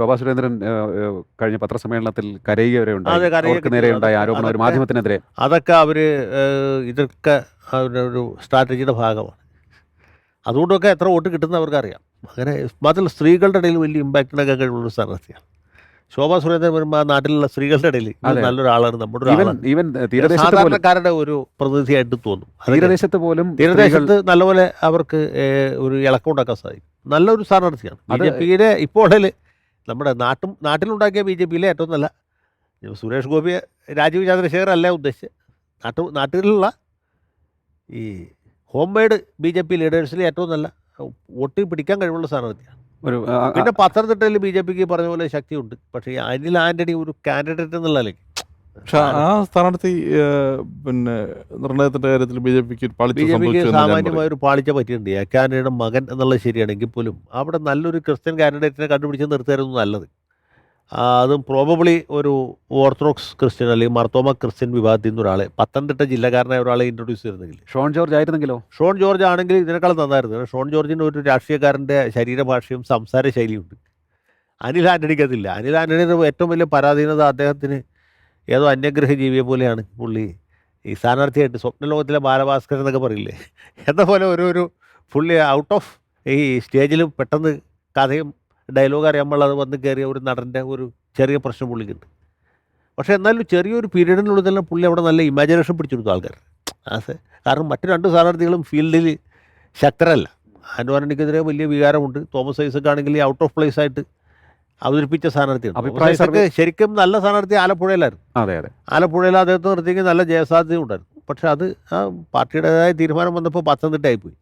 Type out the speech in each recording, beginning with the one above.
ശോഭാ സുരേന്ദ്രൻ കഴിഞ്ഞ പത്രസമ്മേളനത്തിൽ കരയുക വരെ ഉണ്ടായി. അവർക്ക് നേരെ. ഉണ്ടായ ആരോപണം ഒരു മാധ്യമത്തിനെതിരെ. അതൊക്കെ അവർ ഇതൊക്കെ അവരുടെ ഒരു സ്ട്രാറ്റജിയുടെ ഭാഗമാണ്. അതുകൊണ്ടൊക്കെ എത്ര വോട്ട് കിട്ടുന്ന അവർക്കറിയാം. അങ്ങനെ മാത്രമല്ല സ്ത്രീകളുടെ ഇടയിൽ വലിയ ഇമ്പാക്റ്റ് ഉണ്ടാക്കാൻ കഴിവുള്ള സ്ഥാനാർത്ഥിയാണ്. ശോഭാ സുരേന്ദ്രൻ വരുമ്പോൾ നാട്ടിലുള്ള സ്ത്രീകളുടെ ഇടയിൽ. നല്ലൊരാളാണ് നമ്മുടെ സാധാരണക്കാരുടെ ഒരു പ്രതിനിധിയായിട്ട് തോന്നും. തീരദേശത്ത് പോലും തീരദേശത്ത് നല്ലപോലെ അവർക്ക് ഒരു ഇളക്കം ഉണ്ടാക്കാൻ സാധിക്കും. നല്ലൊരു സ്ഥാനാർത്ഥിയാണ്. ബി ജെ പിയിലെ ഇപ്പോൾ നമ്മുടെ നാട്ടും നാട്ടിലുണ്ടാക്കിയ ബി ജെ പിയിലെ ഏറ്റവും നല്ല സുരേഷ് ഗോപി രാജീവ് ചന്ദ്രശേഖർ അല്ല ഉദ്ദേശിച്ച് നാട്ടു നാട്ടിലുള്ള ഈ home made B J P ലീഡേഴ്സിലെ ഏറ്റവും നല്ല വോട്ട് പിടിക്കാൻ കഴിവുള്ള സ്ഥാനാർത്ഥിയാണ്. ഒരു പിന്നെ പത്തനംതിട്ടയിൽ ബി ജെ പിക്ക് പറഞ്ഞ പോലെ ശക്തിയുണ്ട്. പക്ഷേ അനിൽ ആന്റണി ഒരു കാൻഡിഡേറ്റ് എന്നുള്ള നിലയ്ക്ക് പക്ഷെ ആ സ്ഥാനാർത്ഥി പിന്നെ നിർണയത്തിന്റെ കാര്യത്തിൽ ബി ജെ പിക്ക് ബി ജെ പിക്ക്. സാമാന്യമായ ഒരു പാളിച്ച പറ്റിയിട്ടുണ്ട്. കാനഡയുടെ മകൻ എന്നുള്ളത് ശരിയാണെങ്കിൽ പോലും അവിടെ നല്ലൊരു ക്രിസ്ത്യൻ കാൻഡിഡേറ്റിനെ കണ്ടുപിടിച്ച് നിർത്തിയായിരുന്നു നല്ലത്. അതും പ്രോബബിളി ഒരു ഓർത്തഡോക്സ് ക്രിസ്ത്യൻ അല്ലെങ്കിൽ മർത്തോമ ക്രിസ്ത്യൻ വിഭാഗത്തിൽ നിന്ന് ഒരാളെ പത്തനംതിട്ട ജില്ലക്കാരനായ ഒരാളെ ഇൻട്രൊഡ്യൂസ് ചെയ്തിരുന്നെങ്കിൽ. ഷോൺ ജോർജ് ആയിരുന്നെങ്കിലോ? ഷോൺ ജോർജ് ആണെങ്കിൽ ഇതിനേക്കാൾ നന്നായിരുന്നു. ഷോൺ ജോർജിന്റെ ഒരു രാഷ്ട്രീയക്കാരന്റെ ശരീരഭാഷയും സംസാര ശൈലിയുണ്ട്. അനിൽ ആന്റണിക്ക് അതില്ല. അനിൽ ആന്റണിയുടെ ഏറ്റവും വലിയ പരാധീനത അദ്ദേഹത്തിന് ഏതോ അന്യഗ്രഹ ജീവിയെ പോലെയാണ് പുള്ളി. ഈ സ്ഥാനാർത്ഥിയായിട്ട് സ്വപ്നലോകത്തിലെ ബാലഭാസ്കരൻ എന്നൊക്കെ പറയില്ലേ? എന്ന പോലെ ഒരു ഒരു പുള്ളി ഔട്ട് ഓഫ് ഈ സ്റ്റേജിൽ പെട്ടെന്ന് കഥയും ഡയലോഗ് അറിയാമ്പോൾ അത് വന്ന് കയറിയ ഒരു നടന്റെ ഒരു ചെറിയ പ്രശ്നം പുള്ളിക്കുണ്ട്. പക്ഷേ എന്നാലും ചെറിയൊരു പീരീഡിനുള്ളിൽ തന്നെ പുള്ളി അവിടെ നല്ല ഇമാജിനേഷൻ പിടിച്ചെടുത്തു ആൾക്കാർ അത് കാരണം മറ്റു രണ്ട് സ്ഥാനാർത്ഥികളും ഫീൽഡിൽ ശക്തരല്ല. ആൻഡ്വാനണിക്കെതിരെ വലിയ വികാരമുണ്ട്. തോമസ് ഐസക് ആണെങ്കിൽ ഔട്ട് ഓഫ് പ്ലേസ് ആയിട്ട് അവതരിപ്പിച്ച സ്ഥാനാർത്ഥിയാണ് അഭിപ്രായ ശരിക്കും നല്ല സ്ഥാനാർത്ഥി ആലപ്പുഴയിലായിരുന്നു. അതെ അതെ. ആലപ്പുഴയിൽ അദ്ദേഹത്തെ നിർത്തിയെങ്കിൽ നല്ല ജയസാധ്യത ഉണ്ടായിരുന്നു. പക്ഷെ അത് ആ പാർട്ടിയുടേതായ തീരുമാനം വന്നപ്പോൾ പത്തനംതിട്ടയായിപ്പോയി.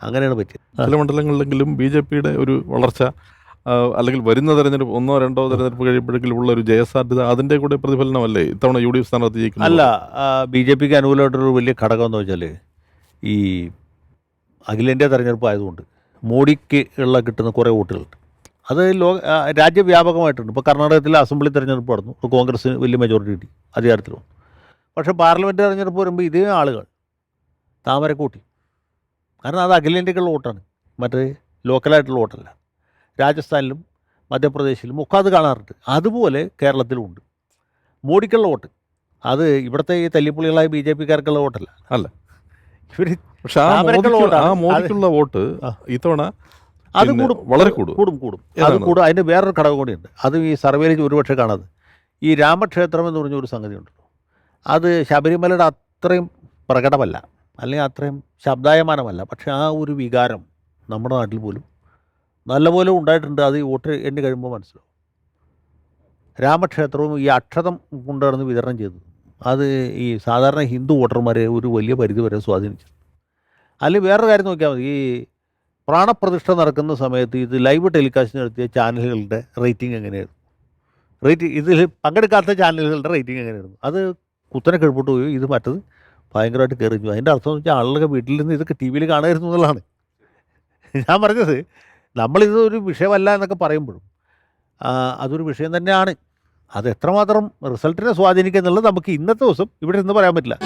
അങ്ങനെയാണ് പറ്റിയത്. ചില മണ്ഡലങ്ങളിലെങ്കിലും ബി ജെ പിയുടെ ഒരു വളർച്ച അല്ലെങ്കിൽ വരുന്ന തെരഞ്ഞെടുപ്പ് ഒന്നോ രണ്ടോ തെരഞ്ഞെടുപ്പ് കഴിയുമ്പോഴെങ്കിലും ഉള്ള ഒരു ജയസാധ്യത അതിന്റെ കൂടെ പ്രതിഫലനമല്ലേ? ഇത്തവണ യു ഡി എഫ് സ്ഥാനാർത്ഥി ജയിക്കുന്നത് അല്ല ബി ജെ പിക്ക് അനുകൂലമായിട്ടൊരു വലിയ ഘടകം എന്ന് വെച്ചാൽ ഈ അഖിലേന്ത്യാ തെരഞ്ഞെടുപ്പ് ആയതുകൊണ്ട് മോഡിക്ക് ഉള്ള കിട്ടുന്ന കുറേ വോട്ടുകളുണ്ട്. അത് ലോക രാജ്യവ്യാപകമായിട്ടുണ്ട്. ഇപ്പോൾ കർണാടകത്തിൽ അസംബ്ലി തെരഞ്ഞെടുപ്പ് നടന്നു. ഇപ്പോൾ കോൺഗ്രസ്സിന് വലിയ മെജോറിറ്റി കിട്ടി അധികാരത്തിൽ വന്നു പക്ഷേ പാർലമെന്റ് തെരഞ്ഞെടുപ്പ് വരുമ്പോൾ ഇതേ ആളുകൾ താമരക്കൂട്ടി കാരണം അത് അഖിലേന്ത്യക്കുള്ള വോട്ടാണ്. മറ്റേ ലോക്കലായിട്ടുള്ള വോട്ടല്ല. രാജസ്ഥാനിലും മധ്യപ്രദേശിലും ഒക്കെ അത് കാണാറുണ്ട്. അതുപോലെ കേരളത്തിലും ഉണ്ട്. മോഡിക്കുള്ള വോട്ട്. അത് ഇവിടുത്തെ ഈ തല്ലിപ്പുള്ളികളായ ബി ജെ പിക്കാർക്കുള്ള വോട്ടല്ല. അല്ല. ഇവർ പക്ഷെ ആ മോദിക്കുള്ള വോട്ട്. ഇത്തവണ അത് കൂടും. വളരെ കൂടും. കൂടും കൂടും. അത്? കൂടും. അതിന്റെ വേറൊരു ഘടകം കൂടിയുണ്ട്. അത് ഈ സർവേയിൽ ഒരുപക്ഷെ കാണാതെ. ഈ രാമക്ഷേത്രം എന്ന് പറഞ്ഞ ഒരു സംഗതി ഉണ്ട് അത് ശബരിമലയുടെ അത്രയും പ്രകടമല്ല. അല്ലെങ്കിൽ അത്രയും ശബ്ദായമാനമല്ല. പക്ഷെ ആ ഒരു വികാരം നമ്മുടെ നാട്ടിൽ പോലും നല്ലപോലെ ഉണ്ടായിട്ടുണ്ട്. അത് ഈ വോട്ട് എണ്ണി കഴിയുമ്പോൾ മനസ്സിലാവും. രാമക്ഷേത്രവും ഈ അക്ഷതം കൊണ്ടുനടന്ന് വിതരണം ചെയ്തത്. അത് ഈ സാധാരണ ഹിന്ദു വോട്ടർമാരെ ഒരു വലിയ പരിധി വരെ സ്വാധീനിച്ചു അല്ലെങ്കിൽ വേറൊരു കാര്യം നോക്കിയാൽ മതി. ഈ പ്രാണപ്രതിഷ്ഠ നടക്കുന്ന സമയത്ത് ഇത് ലൈവ് ടെലികാസ്റ്റ് നടത്തിയ ചാനലുകളുടെ റേറ്റിംഗ് എങ്ങനെയായിരുന്നു? റേറ്റിംഗ് ഇതിൽ പങ്കെടുക്കാത്ത ചാനലുകളുടെ റേറ്റിംഗ് എങ്ങനെയായിരുന്നു? അത് കുത്തനെ കിഴപ്പോട്ട് പോയി. ഇത് മറ്റത് ഭയങ്കരമായിട്ട് കയറി അതിന്റെ അർത്ഥം എന്ന് വെച്ചാൽ ആളുകളൊക്കെ വീട്ടിൽ നിന്ന് ഇതൊക്കെ ടി വിയിൽ കാണായിരുന്നു എന്നുള്ളതാണ്. ഞാൻ പറഞ്ഞത് നമ്മളിത് ഒരു വിഷയമല്ല എന്നൊക്കെ പറയുമ്പോഴും അതൊരു വിഷയം തന്നെയാണ്. അത് എത്രമാത്രം റിസൾട്ടിനെ സ്വാധീനിക്കുക എന്നുള്ളത് നമുക്ക് ഇന്നത്തെ ദിവസം ഇവിടെ നിന്ന് പറയാൻ പറ്റില്ല.